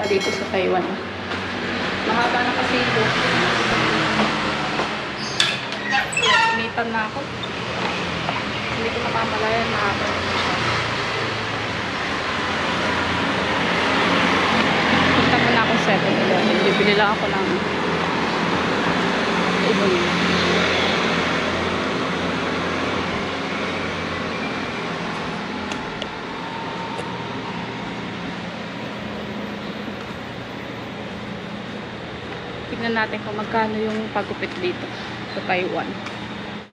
pa dito sa Taiwan. Mahaba na kasi ito. Initan na ako. Hindi ko napamalayan mahaba. Punta ko na akong 7-Eleven. Bibili lang ako ng ibon. Tignan natin kung magkano yung pagupit dito sa Taiwan.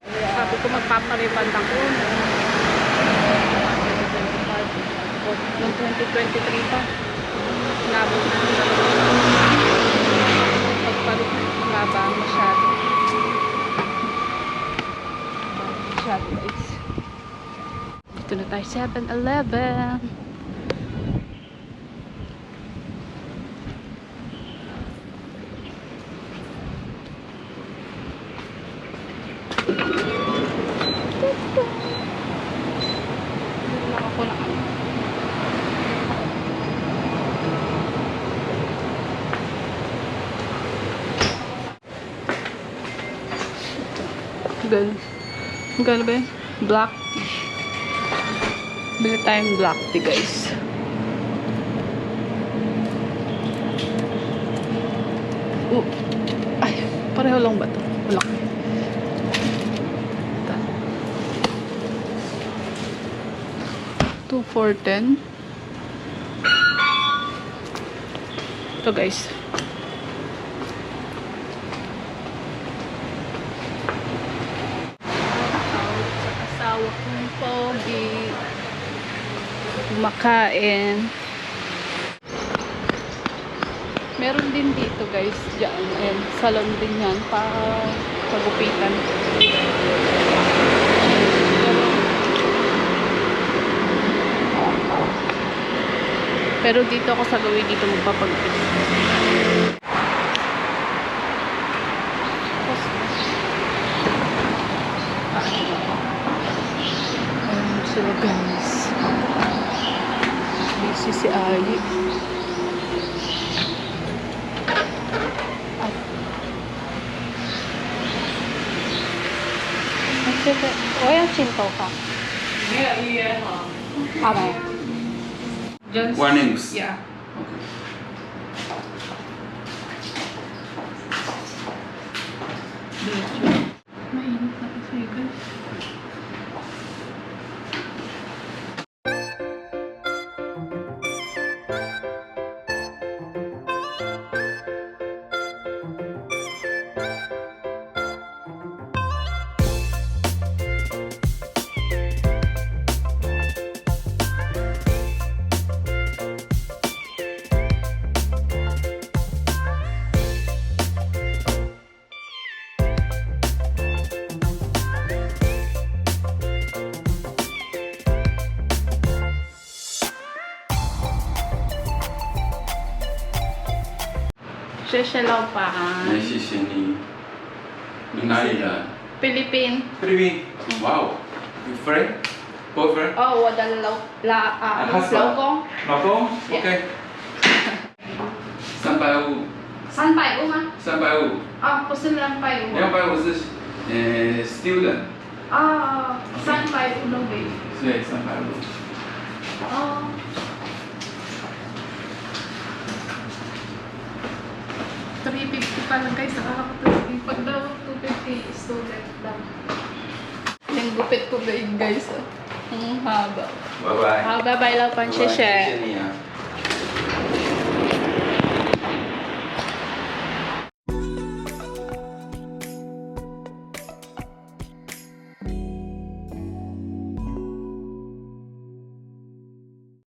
Sabi ko magpapariband ako. Noong 2023 pa. Nabot na nila. Pagpariband mga ba masyado. Masyado guys. Dito na tayo 7-Eleven. Ako ng ano. Gal. Gal ba? Black tea. Bili tayong black tea guys. Oh. Ay, pareho lang ba ito? Wala. Two for ten. Ito guys. Asawa kong pogi. Kumakain. Meron din dito guys, dyan. Ayan, salon din yan. Pa pagupitan. Pero dito ako sa gawin dito magpapagupit. Ayan sila guys. Busy si Ali. At... Oh, yung chinto ka. Yeah, yeah. Tama just warnings. Yeah. Okay. Sheshe pa. 来，谢谢你。你哪里人 Philippine. 菲律宾。哇哦，You friend? Boyfriend? Oh, wala lao la ah, Ah, husband. 老公。老公 Yeah. ？OK。三百五，三百五吗？三百五，啊，不是两百五。两百五是呃 student，啊，三百五都没。对，三百五。哦。 Three fifty pala guys, nakaka-250. Pag daw 250 student lang. Yung gupit ko guys guys. ah. Ang haba. Bye bye。Ah, bye bye lang pan 拜